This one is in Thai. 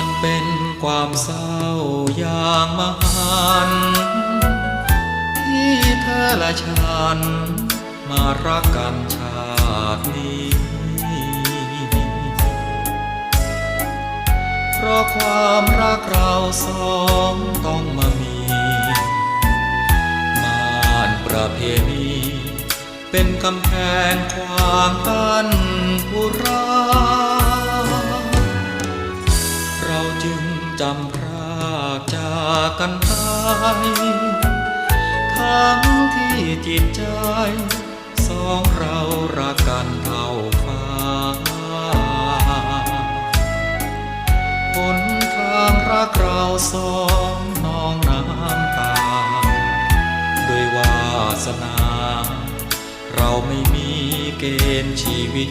มันเป็นความเศร้าอย่างมหันที่เธอและฉัน มารักกันชาตินี้ เพราะความรักเราสองต้องมามี มานประเพณี เป็นกำแพงขวางกั้น จึงจำพรากจากกันไปทั้งที่จิตใจ สองเรารักกันเท่าฟ้าหนทางรักเราสองน้องน้ำตาด้วยวาสนา เราไม่มีเกณฑ์ชีวิต